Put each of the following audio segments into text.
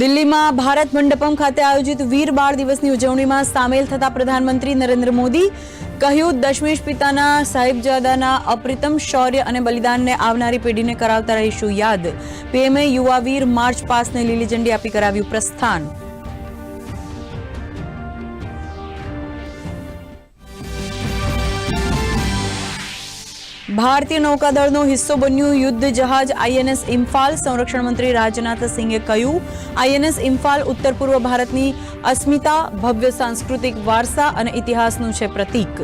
દિલ્હીમાં ભારત મંડપમ ખાતે આયોજિત વીર બાળ દિવસની ઉજવણીમાં સામેલ થતા પ્રધાનમંત્રી નરેન્દ્ર મોદી કહ્યું, દશમેશ પિતાના, સાહિબજાદાના અપ્રિતમ શૌર્ય અને બલિદાનને આવનારી પેઢીને કરાવતા રહીશું યાદ. પીએમએ યુવા વીર માર્ચ પાસને લીલી ઝંડી આપી કરાવ્યું પ્રસ્થાન. ભારતીય નૌકાદળનો હિસ્સો બન્યું યુદ્ધ જહાજ આઈએનએસ ઇમ્ફાલ. સંરક્ષણ મંત્રી રાજનાથ સિંહે કહ્યું, આઈએનએસ ઇમ્ફાલ ઉત્તર પૂર્વ ભારતની અસ્મિતા, ભવ્ય સાંસ્કૃતિક વારસા અને ઇતિહાસનું છે પ્રતીક.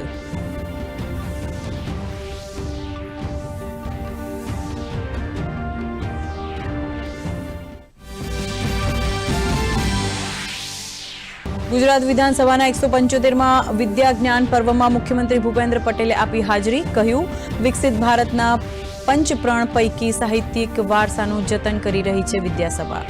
ગુજરાત વિધાનસભાના એકસો પંચોતેરમાં વિદ્યા જ્ઞાન પર્વમાં મુખ્યમંત્રી ભૂપેન્દ્ર પટેલે આપી હાજરી. કહ્યું, વિકસિત ભારતના પંચપ્રણ પૈકી સાહિત્યિક વારસાનું જતન કરી રહી છે વિદ્યાસભા.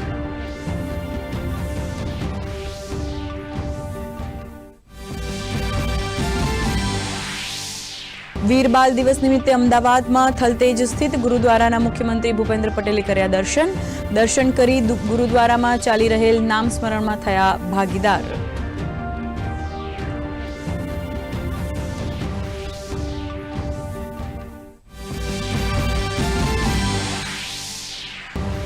વીર બાલ દિવસ નિમિત્તે અમદાવાદમાં થલતેજ સ્થિત ગુરુદ્વારાના મુખ્યમંત્રી ભૂપેન્દ્ર પટેલે કર્યા દર્શન. દર્શન કરી ગુરુદ્વારામાં ચાલી રહેલ નામ સ્મરણમાં થયા ભાગીદાર.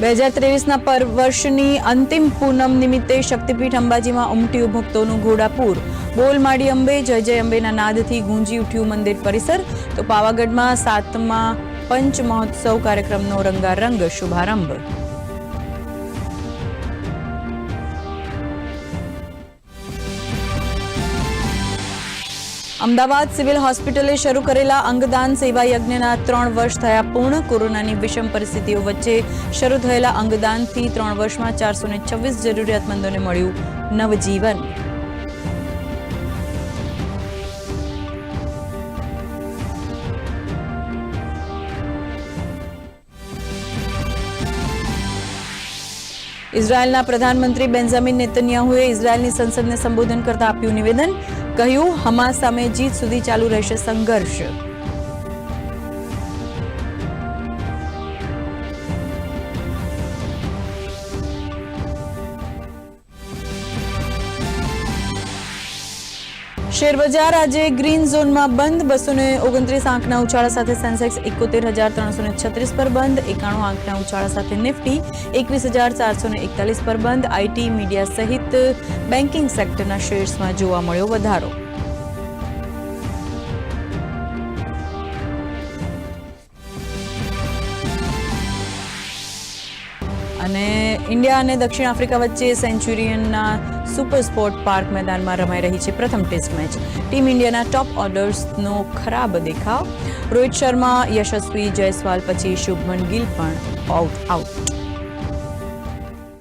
બે હજાર ત્રેવીસના પર વર્ષની અંતિમ પૂનમ નિમિત્તે શક્તિપીઠ અંબાજીમાં ઉમટ્યું ભક્તોનું ઘોડાપૂર. બોલ માડી અંબે, જય જય અંબેના નાદથી ગુંજી ઉઠ્યું મંદિર પરિસર. તો પાવાગઢમાં સાતમા પંચ મહોત્સવ કાર્યક્રમનો રંગારંગ શુભારંભ. અમદાવાદ સિવિલ હોસ્પિટલે શરૂ કરેલા અંગદાન સેવા યજ્ઞના ત્રણ વર્ષ થયા પૂર્ણ. કોરોનાની વિષમ પરિસ્થિતિઓ વચ્ચે શરૂ થયેલા અંગદાનથી ત્રણ વર્ષમાં ચારસો છવ્વીસ જરૂરિયાતમંદોને મળ્યું નવજીવન. ઇઝરાયેલના પ્રધાનમંત્રી બેન્જામિન નેતન્યાહુએ ઇઝરાયેલની સંસદને સંબોધન કરતા આપ્યું નિવેદન, કહ્યું, હમાસ સામે જીત સુધી ચાલુ રહેશે સંઘર્ષ. શેરબજાર આજે ગ્રીન ઝોનમાં બંધ. બસો ને ઓગણત્રીસ આંકના ઉછાળા સાથે સેન્સેક્સ એકોતેર હજાર ત્રણસો છત્રીસ પર બંધ. એકાણું આંકના ઉછાળા સાથે નિફ્ટી એકવીસ હજાર ચારસો એકતાલીસ પર બંધ. આઈટી, મીડિયા સહિત બેન્કિંગ સેક્ટરના શેર્સમાં જોવા મળ્યો વધારો. અને ઇન્ડિયા અને દક્ષિણ આફ્રિકા વચ્ચે સેન્ચુરિયનના સુપર સ્પોર્ટ પાર્ક મેદાનમાં રમાઈ રહી છે પ્રથમ ટેસ્ટ મેચ. ટીમ ઇન્ડિયાના ટોપ ઓર્ડર્સનો ખરાબ દેખાવ. રોહિત શર્મા, યશસ્વી જયસ્વાલ, પછી શુભમન ગિલ પણ આઉટ આઉટ